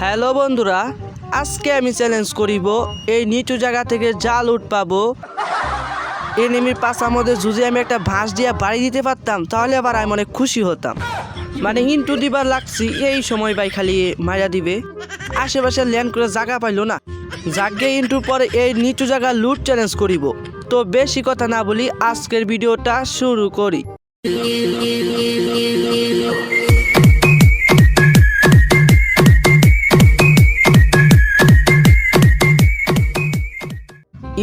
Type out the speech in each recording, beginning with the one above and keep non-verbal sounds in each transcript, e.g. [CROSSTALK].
Hello বন্ধুরা, আজকে আমি চ্যালেঞ্জ করিব এই নিচু জায়গা থেকে জাল উঠ পাবো এনিমির পাশার মধ্যে যদি আমি একটা ভাঁজ দিয়ে বাড়ি দিতে পারতাম, তাহলে আবার আমি অনেক খুশি হতাম। মানে ইন্টু দিবার লাগছি, এই সময় ভাই খালি মারা দিবে। আশেপাশে ল্যান্ড করে জায়গা পাইলো না। জাগে ইন্টুর পরে এই নিচু জায়গা লুট চ্যালেঞ্জ করিব। তো বেশি কথা না বলি, আজকের ভিডিওটা শুরু করি।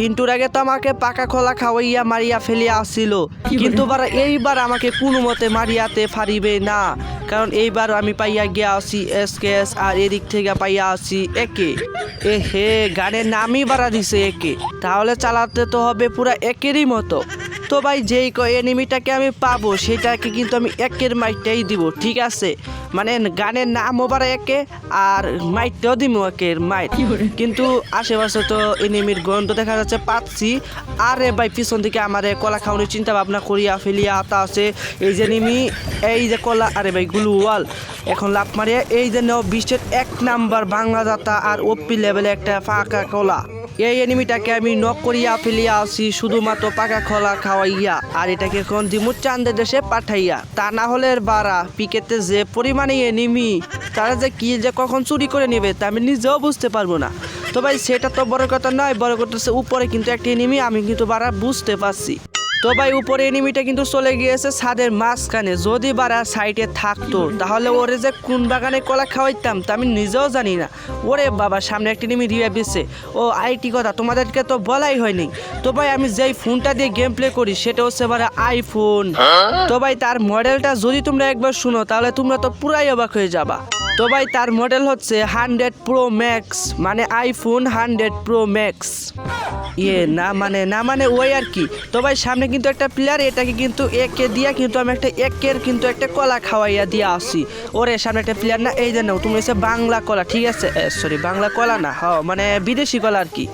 ইন্টুর আগে তো আমাকে পাকা খোলা খাওয়াইয়া মারিয়া ফেলিয়া আসছিল কিন্তু বার এইবার আমাকে কোনো মতে মারিয়াতে পারিবে না। কারণ এইবার আমি পাইয়া গিয়া আসি এস কেস আর এদিক থেকে পাইয়া আসি একে। এ হে গানের নামই বাড়া দিছে একে। তাহলে চালাতে তো হবে পুরা একেরই মতো। তো ভাই যেই এনিমিটাকে আমি পাবো সেটাকে কিন্তু আমি একের মাইটাই দিব ঠিক আছে? মানে গানের নাম বাড়া একে আর মাইটটাও দিব একের মাইট কিন্তু আশেপাশে তো এনিমির গন্ধ দেখা যাচ্ছে পাচ্ছি। আরে ভাই পিছন থেকে আমার কলা খাওয়ানোর চিন্তা ভাবনা করিয়া ফেলিয়া আতা আছে। এই যে নিমি এই যে কলা আরে ভাই গুলু ওয়াল এখন লাভ মারিয়া এই যে নেও বিশ্বের এক নাম্বার বাংলা জাতা আর ওপি লেভেলে একটা ফাঁকা কলা। এই এনিমিটাকে আমি নক করিয়া ফেলিয়া আসি, শুধুমাত্র পাকা খোলা খাওয়াইয়া। আর এটাকে এখন দিমু চান্দের দেশে পাঠাইয়া। তা না হলে বাড়া, পিকেতে যে পরিমাণে এনিমি, তারা যে কি যে কখন চুরি করে নেবে, তা আমি নিজেও বুঝতে পারব না। তো ভাই, সেটা তো বড় কথা নয়, বড় কথা উপরে কিন্তু একটি এনিমি, আমি কিন্তু বাড়া বুঝতে পারছি। তো ভাই, উপরে এনিমিটা কিন্তু চলে গিয়েছে ছাদের মাঝখানে। যদি বারা সাইডে থাকতো, তাহলে ওরে যে কোন বাগানে কলা খাওয়াইতাম তা আমি নিজেও জানি না। ওরে বাবা, সামনে একটা এনিমি রিয়া দিচ্ছে ও, আইটি কথা তোমাদেরকে তো বলাই হয়নি। তো ভাই, আমি যেই ফোনটা দিয়ে গেম প্লে করি, সেটা হচ্ছে বারা আইফোন তো ভাই, তার মডেলটা যদি তোমরা একবার শুনো, তাহলে তোমরা তো পুরাই অবাক হয়ে যাবা। তো ভাই, তার মডেল হচ্ছে হান্ড্রেড প্রো ম্যাক্স মানে আইফোন হান্ড্রেড প্রো ম্যাক্স ইয়ে না মানে না মানে ওই আর কি। তো ভাই, সামনে কিন্তু একটা প্লেয়ার এটাকে কিন্তু একে দিয়া কিন্তু আমি একটা একের কিন্তু একটা কলা খাওয়াইয়া দিয়া আসি। ওরে, সামনে একটা প্লেয়ার না, এই যে নাও, তুমি হচ্ছে বাংলা কলা, ঠিক আছে? সরি বাংলা কলা না, হ মানে বিদেশি কলা আর কি।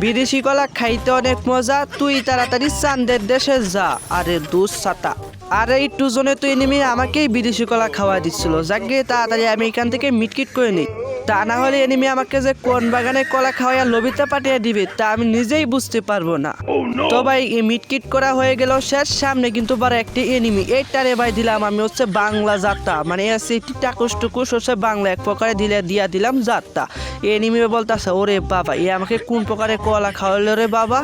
বিদেশি কলা খাইতে অনেক মজা, তুই তাড়াতাড়ি চান্দের দেশে যা। আরে দুস সাতা আর এই টুজনে তো এনিমি আমাকেই বিদেশি কলা খাওয়া দিচ্ছিল। যাকে তাড়াতাড়ি আমি এখান থেকে মিটকিট করে নিই। তা না হলে এনিমি আমাকে যে কোন বাগানে কলা খাওয়াইয়া লবিতে পাঠিয়ে দিবে তা আমি নিজেই বুঝতে পারব না। তো ভাই মিটকিট করা হয়ে গেল শেষ সামনে কিন্তু বারে একটি এনিমি এইটারে ভাই দিলাম আমি হচ্ছে বাংলা যাত্রা মানে এসে টাকুস টুকুস হচ্ছে বাংলা এক প্রকারে দিলে দিয়া দিলাম যাত্রা এনিমি বলতেছে ওরে বাবা এ আমাকে কোন প্রকারে কলা খাওয়ালো রে বাবা?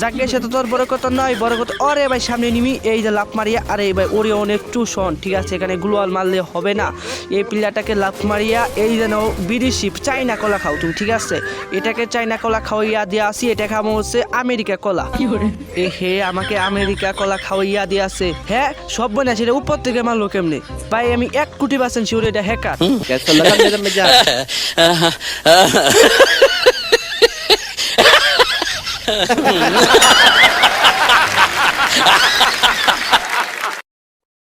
যাকে সে তো তোর বড় কথা নয় বড় কথা অরে ভাই সামনে নিমি এই যে লাভ মারিয়া আরে ভাই ওরে অনেক টুসন ঠিক আছে এখানে গ্লোয়াল মারলে হবে না। এই প্লেয়ারটাকে লাভ মারিয়া এই যেন বিদেশি চাইনা কলা খাও তুমি ঠিক আছে? এটাকে চাইনা কলা খাওয়াইয়া দিয়ে আসি এটা খাব হচ্ছে আমেরিকা কলা। এ হে আমাকে আমেরিকা কলা খাওয়াইয়া দিয়ে আছে হ্যাঁ সব মনে আছে এটা উপর থেকে মারলো কেমনে? ভাই আমি এক কোটি পার্সেন্ট শিওর এটা হ্যাকার [LAUGHS] 哈哈哈哈哈